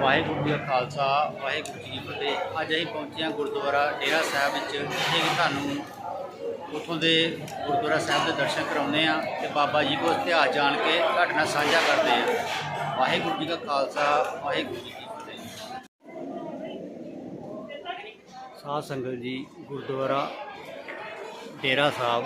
ਵਾਹਿਗੁਰੂ ਜੀ ਕਾ ਖਾਲਸਾ, ਵਾਹਿਗੁਰੂ ਜੀ ਕੀ ਫਤਿਹ। ਅੱਜ ਅਸੀਂ ਪਹੁੰਚੇ ਹਾਂ ਗੁਰਦੁਆਰਾ ਡੇਰਾ ਸਾਹਿਬ ਵਿੱਚ, ਜਿੱਥੇ ਕਿ ਤੁਹਾਨੂੰ ਉੱਥੋਂ ਦੇ ਗੁਰਦੁਆਰਾ ਸਾਹਿਬ ਦੇ ਦਰਸ਼ਨ ਕਰਾਉਂਦੇ ਆ ਤੇ ਬਾਬਾ ਜੀ ਕੋਲ ਇਤਿਹਾਸ ਜਾਣ ਕੇ ਘਟਨਾ ਸਾਂਝਾ ਕਰਦੇ ਆ ਵਾਹਿਗੁਰੂ ਜੀ ਕਾ ਖਾਲਸਾ, ਵਾਹਿਗੁਰੂ ਜੀ ਕੀ ਫਤਿਹ। ਸਾਧ ਸੰਗਤ ਜੀ, ਗੁਰਦੁਆਰਾ ਡੇਰਾ ਸਾਹਿਬ।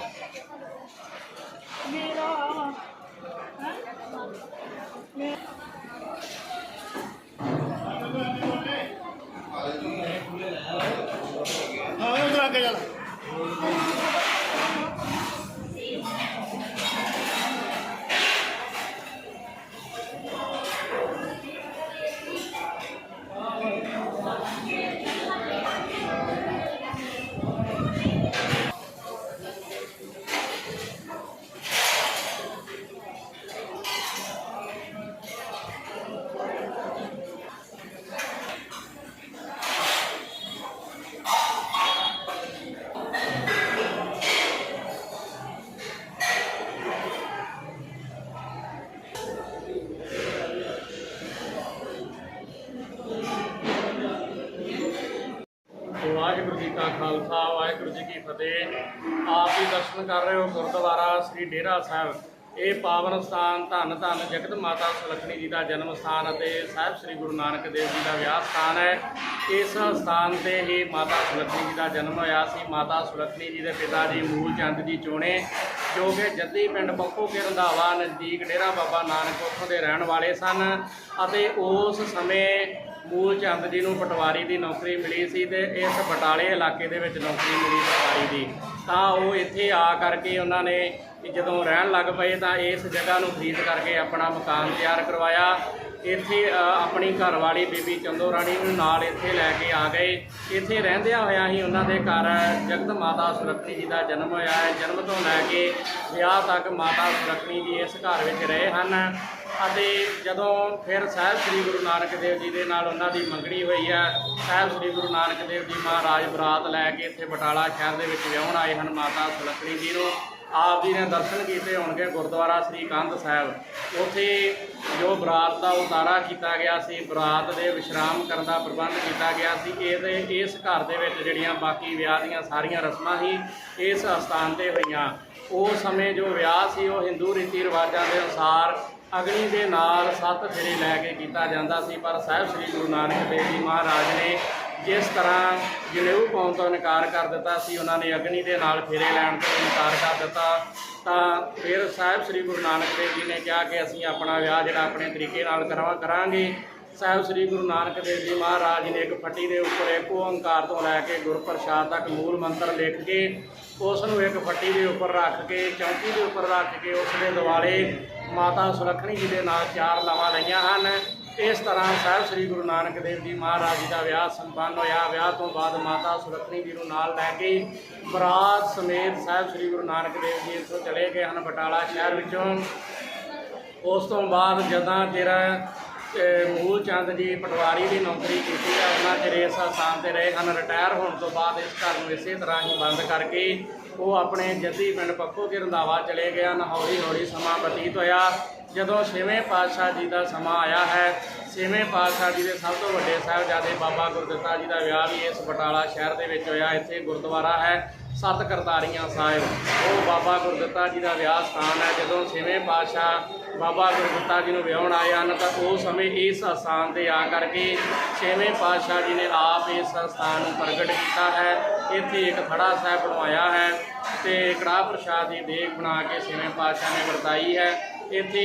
ਵਾਹਿਗੁਰੂ ਜੀ ਕਾ ਖਾਲਸਾ, ਵਾਹਿਗੁਰੂ ਜੀ ਕੀ ਫਤਿਹ। ਆਪ ਹੀ ਦਰਸ਼ਨ ਕਰ ਰਹੇ ਹੋ ਗੁਰਦੁਆਰਾ ਸ੍ਰੀ ਡੇਰਾ ਸਾਹਿਬ। ਇਹ ਪਾਵਨ ਸਥਾਨ ਧੰਨ ਧੰਨ ਜਗਤ ਮਾਤਾ ਸੁਲੱਖਣੀ ਜੀ ਦਾ ਜਨਮ ਸਥਾਨ ਅਤੇ ਸਾਹਿਬ ਸ੍ਰੀ ਗੁਰੂ ਨਾਨਕ ਦੇਵ ਜੀ ਦਾ ਵਿਆਹ ਸਥਾਨ ਹੈ। ਇਸ ਸਥਾਨ ਤੇ ਹੀ ਮਾਤਾ ਸੁਲੱਖਣੀ ਜੀ ਦਾ ਜਨਮ ਹੋਇਆ ਸੀ। ਮਾਤਾ ਸੁਲੱਖਣੀ ਜੀ ਦੇ ਪਿਤਾ ਜੀ ਮੂਲ ਚੰਦ ਜੀ ਚੋਣੇ ਜੋ ਕਿ ਜੱਦੀ ਪਿੰਡ ਬੱਕੋ ਕੇ ਰੰਧਾਵਾ ਨਜ਼ਦੀਕ ਡੇਰਾ ਬਾਬਾ ਨਾਨਕ ਉੱਥੋਂ ਦੇ ਰਹਿਣ ਵਾਲੇ ਸਨ ਅਤੇ ਉਸ ਸਮੇਂ ਮੂਲ ਚੰਦ ਜੀ ਨੂੰ ਪਟਵਾਰੀ ਦੀ ਨੌਕਰੀ ਮਿਲੀ ਸੀ ਤੇ ਇਸ ਬਟਾਲੇ ਇਲਾਕੇ ਦੇ ਵਿੱਚ ਨੌਕਰੀ ਮਿਲੀ ਪਟਵਾਰੀ ਦੀ। ਤਾਂ ਉਹ ਇੱਥੇ ਆ ਕਰਕੇ ਉਹਨਾਂ ਨੇ ਕਿ ਜਦੋਂ ਰਹਿਣ ਲੱਗ ਪਏ ਤਾਂ ਇਸ ਜਗ੍ਹਾ ਨੂੰ ਖਰੀਦ ਕਰਕੇ ਆਪਣਾ ਮਕਾਨ ਤਿਆਰ ਕਰਵਾਇਆ। ਇੱਥੇ ਆਪਣੀ ਘਰਵਾਲੀ ਬੀਬੀ ਚੰਦੋ ਰਾਣੀ ਨੂੰ ਨਾਲ ਇੱਥੇ ਲੈ ਕੇ ਆ ਗਏ। ਇੱਥੇ ਰਹਿੰਦਿਆਂ ਹੋਇਆਂ ਹੀ ਉਹਨਾਂ ਦੇ ਘਰ ਜਗਤ ਮਾਤਾ ਸੁਰੱਖਣੀ ਜੀ ਦਾ ਜਨਮ ਹੋਇਆ ਹੈ। ਜਨਮ ਤੋਂ ਲੈ ਕੇ ਵਿਆਹ ਤੱਕ ਮਾਤਾ ਸੁਰੱਖਣੀ ਜੀ ਇਸ ਘਰ ਵਿੱਚ ਰਹੇ ਹਨ। ਅਤੇ ਜਦੋਂ ਫਿਰ ਸਾਹਿਬ ਸ੍ਰੀ ਗੁਰੂ ਨਾਨਕ ਦੇਵ ਜੀ ਦੇ ਨਾਲ ਉਹਨਾਂ ਦੀ ਮੰਗਣੀ ਹੋਈ ਹੈ ਸਾਹਿਬ ਸ੍ਰੀ ਗੁਰੂ ਨਾਨਕ ਦੇਵ ਜੀ ਮਹਾਰਾਜ ਬਰਾਤ ਲੈ ਕੇ ਇੱਥੇ ਬਟਾਲਾ ਸ਼ਹਿਰ ਦੇ ਵਿੱਚ ਵਿਆਹਣ ਆਏ ਹਨ ਮਾਤਾ ਸੁਲੱਖਣੀ ਜੀ ਨੂੰ। ਆਪ ਜੀ ਨੇ ਦਰਸ਼ਨ ਕੀਤੇ, ਹੋਣਗੇ ਗੁਰਦੁਆਰਾ ਸ੍ਰੀ ਕੰਧ ਸਾਹਿਬ। ਉੱਥੇ ਜੋ ਬਰਾਤ ਦਾ ਉਤਾਰਾ ਕੀਤਾ ਗਿਆ ਸੀ, ਬਰਾਤ ਦੇ ਵਿਸ਼ਰਾਮ ਕਰਨ ਦਾ ਪ੍ਰਬੰਧ ਕੀਤਾ ਗਿਆ ਸੀ। ਇਹਦੇ ਇਸ ਘਰ ਦੇ ਵਿੱਚ ਜਿਹੜੀਆਂ ਬਾਕੀ ਵਿਆਹ ਦੀਆਂ ਸਾਰੀਆਂ ਰਸਮਾਂ ਹੀ ਇਸ ਅਸਥਾਨ ਤੇ ਹੋਈਆਂ। ਉਸ ਸਮੇਂ ਜੋ ਵਿਆਹ ਸੀ, ਉਹ ਹਿੰਦੂ ਰੀਤੀ ਰਿਵਾਜਾਂ ਦੇ ਅਨੁਸਾਰ ਅਗਨੀ ਦੇ ਨਾਲ ਸੱਤ ਫੇਰੇ ਲੈ ਕੇ ਕੀਤਾ ਜਾਂਦਾ ਸੀ, ਪਰ ਸਾਹਿਬ ਸ੍ਰੀ ਗੁਰੂ ਨਾਨਕ ਦੇਵ ਜੀ ਮਹਾਰਾਜ ਨੇ ਜਿਸ ਤਰ੍ਹਾਂ ਜਨੇਊ ਪਾਉਣ ਤੋਂ ਇਨਕਾਰ ਕਰ ਦਿੱਤਾ ਸੀ, ਉਹਨਾਂ ਨੇ ਅਗਨੀ ਦੇ ਨਾਲ ਫੇਰੇ ਲੈਣ ਤੋਂ ਇਨਕਾਰ ਕਰ ਦਿੱਤਾ, ਤਾਂ ਫਿਰ ਸਾਹਿਬ ਸ੍ਰੀ ਗੁਰੂ ਨਾਨਕ ਦੇਵ ਜੀ ਨੇ ਕਿਹਾ ਕਿ ਅਸੀਂ ਆਪਣਾ ਵਿਆਹ ਜਿਹੜਾ ਆਪਣੇ ਤਰੀਕੇ ਨਾਲ ਕਰਾਵਾ ਕਰਾਂਗੇ। ਸਾਹਿਬ ਸ੍ਰੀ ਗੁਰੂ ਨਾਨਕ ਦੇਵ ਜੀ ਮਹਾਰਾਜ ਨੇ ਇੱਕ ਫੱਟੀ ਦੇ ਉੱਪਰ ਇੱਕ ਓੰਕਾਰ ਤੋਂ ਲੈ ਕੇ ਗੁਰਪ੍ਰਸਾਦ ਤੱਕ ਮੂਲ ਮੰਤਰ ਲਿਖ ਕੇ, ਉਸ ਨੂੰ ਇੱਕ ਫੱਟੀ ਦੇ ਉੱਪਰ ਰੱਖ ਕੇ, ਚੌਂਕੀ ਦੇ ਉੱਪਰ ਰੱਖ ਕੇ ਉਸ ਦੇ ਦੁਆਲੇ ਮਾਤਾ ਸੁਲੱਖਣੀ ਜੀ ਦੇ ਨਾਲ ਚਾਰ ਲਾਵਾਂ ਲਈਆਂ ਹਨ। ਇਸ ਤਰ੍ਹਾਂ ਸਾਹਿਬ ਸ੍ਰੀ ਗੁਰੂ ਨਾਨਕ ਦੇਵ ਜੀ ਮਹਾਰਾਜ ਜੀ ਦਾ ਵਿਆਹ ਸੰਪੰਨ ਹੋਇਆ। ਵਿਆਹ ਤੋਂ ਬਾਅਦ ਮਾਤਾ ਸੁਲੱਖਣੀ ਜੀ ਨੂੰ ਨਾਲ ਲੈ ਕੇ ਬਰਾਤ ਸਮੇਤ ਸਾਹਿਬ ਸ੍ਰੀ ਗੁਰੂ ਨਾਨਕ ਦੇਵ ਜੀ ਇੱਥੋਂ ਚਲੇ ਗਏ ਹਨ ਬਟਾਲਾ ਸ਼ਹਿਰ ਵਿੱਚੋਂ। ਉਸ ਤੋਂ ਬਾਅਦ ਜਦਾਂ ਜਿਹੜਾ ਮੂਲ ਚੰਦ ਜੀ ਪਟਵਾਰੀ ਦੀ ਨੌਕਰੀ ਕੀਤੀ ਹੈ ਉਹਨਾਂ ਚਿਰ ਇਸ ਸਥਾਨ ਤੇ ਰਹੇ ਹਨ। ਰਿਟਾਇਰ ਹੋਣ ਤੋਂ ਬਾਅਦ ਇਸ ਘਰ ਨੂੰ ਇਸੇ ਤਰ੍ਹਾਂ ਹੀ ਬੰਦ ਕਰਕੇ ਉਹ ਆਪਣੇ ਜੱਦੀ ਪਿੰਡ ਪੱਖੋ ਕੇ ਰੰਧਾਵਾ ਚਲੇ ਗਏ ਹਨ ਹੌਲੀ ਹੌਲੀ ਸਮਾਂ ਬਤੀਤ ਹੋਇਆ। ਜਦੋਂ ਛੇਵੇਂ ਪਾਤਸ਼ਾਹ ਜੀ ਦਾ ਸਮਾਂ ਆਇਆ ਹੈ, ਛੇਵੇਂ ਪਾਤਸ਼ਾਹ ਜੀ ਦੇ ਸਭ ਤੋਂ ਵੱਡੇ ਸਾਹਿਬਜ਼ਾਦੇ ਬਾਬਾ ਗੁਰਦਿੱਤਾ ਜੀ ਦਾ ਵਿਆਹ ਵੀ ਇਸ ਬਟਾਲਾ ਸ਼ਹਿਰ ਦੇ ਵਿੱਚ ਹੋਇਆ, ਇੱਥੇ ਗੁਰਦੁਆਰਾ ਹੈ, ਸੱਤ ਕਰਤਾਰੀਆਂ ਸਾਹਿਬ। ਉਹ ਬਾਬਾ ਗੁਰਦਿੱਤਾ ਜੀ ਦਾ ਵਿਆਹ ਸਥਾਨ ਹੈ, ਜਦੋਂ ਛੇਵੇਂ ਪਾਤਸ਼ਾਹ ਬਾਬਾ ਗੁਰਦਿੱਤਾ ਜੀ ਨੂੰ ਵਿਆਹਣ ਆਏ ਹਨ, ਤਾਂ ਉਹ ਸਮੇਂ ਇਸ ਸਥਾਨ ਤੇ ਆ ਕਰਕੇ ਛੇਵੇਂ ਪਾਤਸ਼ਾਹ ਜੀ ਨੇ ਆਪ ਇਸ ਸਥਾਨ ਨੂੰ ਪ੍ਰਗਟ ਕੀਤਾ ਹੈ। ਇੱਥੇ ਇੱਕ ਖੜਾ ਸਾਹਿਬ ਬਣਵਾਇਆ ਹੈ ਤੇ ਕੜਾਹ ਪ੍ਰਸ਼ਾਦ ਦੀ ਦੇਗ ਬਣਾ ਕੇ ਛੇਵੇਂ ਪਾਤਸ਼ਾਹ ਨੇ ਵਰਤਾਈ ਹੈ। ਇੱਥੇ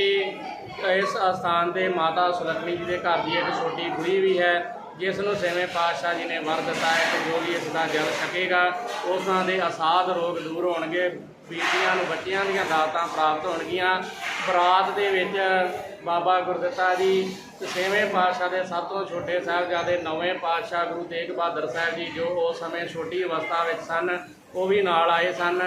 ਇਸ ਅਸਥਾਨ ਤੇ ਮਾਤਾ ਸੁਲੱਖਣੀ ਜੀ ਦੇ ਘਰ ਦੀ ਇੱਕ ਛੋਟੀ ਗੁੜੀ ਵੀ ਹੈ। ਜਿਸ ਨੂੰ ਛੇਵੇਂ ਪਾਤਸ਼ਾਹ ਜੀ ਨੇ ਵਰ ਦਿੱਤਾ ਹੈ ਕਿ ਜੋ ਵੀ ਇਸ ਦਾ ਜਲ ਛਕੇਗਾ, ਉਸਾਂ ਦੇ ਅਸਾਧ ਰੋਗ ਦੂਰ ਹੋਣਗੇ, ਬੀਬੀਆਂ ਨੂੰ ਬੱਚਿਆਂ ਦੀਆਂ ਦਾਤਾਂ ਪ੍ਰਾਪਤ ਹੋਣਗੀਆਂ। ਬਰਾਤ ਦੇ ਵਿੱਚ ਬਾਬਾ ਗੁਰਦਿੱਤਾ ਜੀ ਤੇ ਛੇਵੇਂ ਪਾਤਸ਼ਾਹ ਦੇ ਸਭ ਤੋਂ ਛੋਟੇ ਸਾਹਿਬਜ਼ਾਦੇ ਨੌਵੇਂ ਪਾਤਸ਼ਾਹ ਗੁਰੂ ਤੇਗ ਬਹਾਦਰ ਸਾਹਿਬ ਜੀ, ਜੋ ਉਸ ਸਮੇਂ ਛੋਟੀ ਅਵਸਥਾ ਵਿੱਚ ਸਨ, ਉਹ ਵੀ ਨਾਲ ਆਏ ਸਨ।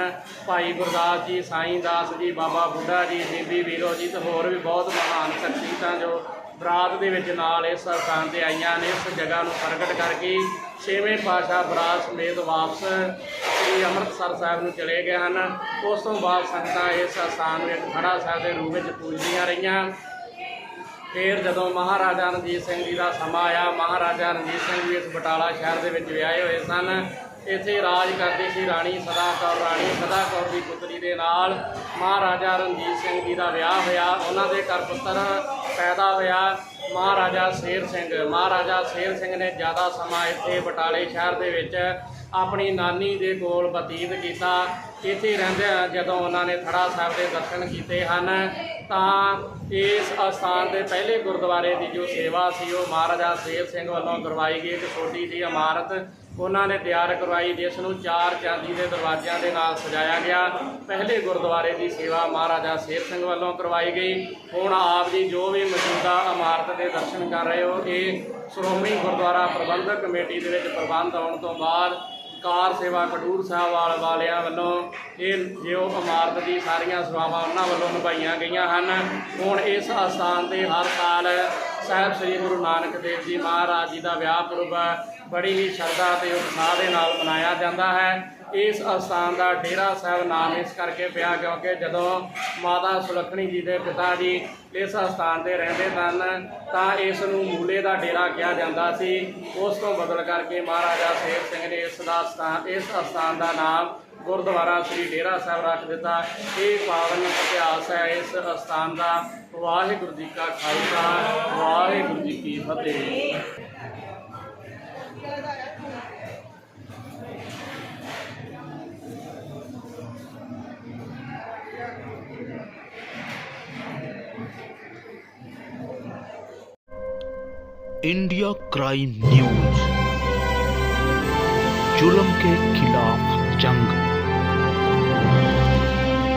ਭਾਈ ਗੁਰਦਾਸ ਜੀ, ਸਾਈਂ ਦਾਸ ਜੀ, ਬਾਬਾ ਬੁੱਢਾ ਜੀ, ਬੀਬੀ ਵੀਰੋ ਜੀ ਤੇ ਹੋਰ ਵੀ ਬਹੁਤ ਮਹਾਨ ਸ਼ਖਸੀਅਤਾਂ ਜੋ ਬਰਾਤ ਦੇ ਵਿੱਚ ਨਾਲ ਇਸ ਸਥਾਨ ਤੇ ਆਈਆਂ ਨੇ, ਇਸ ਜਗ੍ਹਾ ਨੂੰ ਪ੍ਰਗਟ ਕਰਕੇ ਛੇਵੇਂ ਪਾਤਸ਼ਾਹ ਬਰਾਤ ਸਮੇਤ ਵਾਪਸ ਸ੍ਰੀ ਅੰਮ੍ਰਿਤਸਰ ਸਾਹਿਬ ਨੂੰ ਚਲੇ ਗਏ ਹਨ। ਉਸ ਤੋਂ ਬਾਅਦ ਸੰਗਤਾਂ ਇਸ ਸਥਾਨ ਨੂੰ ਇੱਕ ਖੜਾ ਸਾਹਿਬ ਦੇ ਰੂਪ ਵਿੱਚ ਪੂਜਦੀਆਂ ਰਹੀਆਂ। ਫਿਰ ਜਦੋਂ ਮਹਾਰਾਜਾ ਰਣਜੀਤ ਸਿੰਘ ਜੀ ਦਾ ਸਮਾਂ ਆਇਆ, ਮਹਾਰਾਜਾ ਰਣਜੀਤ ਸਿੰਘ ਜੀ ਇਸ ਬਟਾਲਾ ਸ਼ਹਿਰ ਦੇ ਵਿੱਚ ਵਿਆਹੇ ਹੋਏ ਸਨ। ਇੱਥੇ ਰਾਜ ਕਰਦੀ ਸੀ ਰਾਣੀ ਸਦਾ ਕੌਰ ਰਾਣੀ ਸਦਾ ਕੌਰ ਦੀ ਪੁੱਤਰੀ ਦੇ ਨਾਲ ਮਹਾਰਾਜਾ ਰਣਜੀਤ ਸਿੰਘ ਜੀ ਦਾ ਵਿਆਹ ਹੋਇਆ। ਉਹਨਾਂ ਦੇ ਘਰ ਪੁੱਤਰ ਪੈਦਾ ਹੋਇਆ ਮਹਾਰਾਜਾ ਸ਼ੇਰ ਸਿੰਘ। ਮਹਾਰਾਜਾ ਸ਼ੇਰ ਸਿੰਘ ਨੇ ਜ਼ਿਆਦਾ ਸਮਾਂ ਇੱਥੇ ਬਟਾਲੇ ਸ਼ਹਿਰ ਦੇ ਵਿੱਚ ਆਪਣੀ ਨਾਨੀ ਦੇ ਕੋਲ ਬਤੀਤ ਕੀਤਾ। ਇੱਥੇ ਰਹਿੰਦਿਆਂ ਜਦੋਂ ਉਹਨਾਂ ਨੇ ਥੜਾ ਸਾਹਿਬ ਦੇ ਦਰਸ਼ਨ ਕੀਤੇ ਹਨ, ਤਾਂ ਇਸ ਅਸਥਾਨ ਦੇ ਪਹਿਲੇ ਗੁਰਦੁਆਰੇ ਦੀ ਜੋ ਸੇਵਾ ਸੀ, ਉਹ ਮਹਾਰਾਜਾ ਸ਼ੇਰ ਸਿੰਘ ਵੱਲੋਂ ਕਰਵਾਈ ਗਈ। ਇੱਕ ਛੋਟੀ ਜਿਹੀ ਇਮਾਰਤ ਉਹਨਾਂ ਨੇ ਤਿਆਰ ਕਰਵਾਈ ਜਿਸ ਨੂੰ ਚਾਰ ਚਾਂਦੀ ਦੇ ਦਰਵਾਜ਼ਿਆਂ ਦੇ ਨਾਲ ਸਜਾਇਆ ਗਿਆ। ਪਹਿਲੇ ਗੁਰਦੁਆਰੇ ਦੀ ਸੇਵਾ ਮਹਾਰਾਜਾ ਸ਼ੇਰ ਸਿੰਘ ਵੱਲੋਂ ਕਰਵਾਈ ਗਈ। ਹੁਣ ਆਪ ਜੀ ਜੋ ਵੀ ਮੌਜੂਦਾ ਇਮਾਰਤ ਦੇ ਦਰਸ਼ਨ ਕਰ ਰਹੇ ਹੋ, ਇਹ ਸ਼੍ਰੋਮਣੀ ਗੁਰਦੁਆਰਾ ਪ੍ਰਬੰਧਕ ਕਮੇਟੀ ਦੇ ਵਿੱਚ ਪ੍ਰਬੰਧ ਆਉਣ ਤੋਂ ਬਾਅਦ ਕਾਰ ਸੇਵਾ ਖਡੂਰ ਸਾਹਿਬ ਵਾਲ ਵਾਲਿਆਂ ਵੱਲੋਂ ਇਹ ਜੋ ਇਮਾਰਤ ਦੀ ਸਾਰੀਆਂ ਸੇਵਾਵਾਂ ਉਹਨਾਂ ਵੱਲੋਂ ਨਿਭਾਈਆਂ ਗਈਆਂ ਹਨ। ਹੁਣ ਇਸ ਅਸਥਾਨ ਤੇ ਹਰ ਸਾਲ ਸਾਹਿਬ ਸ੍ਰੀ ਗੁਰੂ ਨਾਨਕ ਦੇਵ ਜੀ ਮਹਾਰਾਜ ਜੀ ਦਾ ਵਿਆਹ ਪੁਰਬ ਬੜੀ ਹੀ ਸ਼ਰਧਾ ਤੇ ਉਤਸ਼ਾਹ ਦੇ ਨਾਲ ਮਨਾਇਆ ਜਾਂਦਾ ਹੈ। ਇਸ ਅਸਥਾਨ ਦਾ ਡੇਰਾ ਸਾਹਿਬ ਨਾਮ ਇਸ ਕਰਕੇ ਪਿਆ ਕਿਉਂਕਿ ਜਦੋਂ ਮਾਤਾ ਸੁਲੱਖਣੀ ਜੀ ਦੇ ਪਿਤਾ ਜੀ ਇਸ ਅਸਥਾਨ ਤੇ ਰਹਿੰਦੇ ਸਨ, ਤਾਂ ਇਸ ਨੂੰ ਮੂਲੇ ਦਾ ਡੇਰਾ ਕਿਹਾ ਜਾਂਦਾ ਸੀ। ਉਸ ਤੋਂ ਬਦਲ ਕਰਕੇ ਮਹਾਰਾਜਾ ਸ਼ੇਰ ਸਿੰਘ ਨੇ ਇਸ ਦਾ ਸਥਾਨ, ਇਸ ਅਸਥਾਨ ਦਾ ਨਾਮ ਗੁਰਦੁਆਰਾ ਸ੍ਰੀ ਡੇਰਾ ਸਾਹਿਬ ਰੱਖ ਦਿੱਤਾ ਇਹ ਪਾਵਨ ਇਤਿਹਾਸ ਹੈ ਇਸ ਅਸਥਾਨ ਦਾ ਵਾਹਿਗੁਰੂ ਜੀ ਕਾ ਖਾਲਸਾ ਵਾਹਿਗੁਰੂ ਜੀ ਕੀ ਫਤਿਹ इंडिया क्राइम न्यूज जुल्म के खिलाफ जंग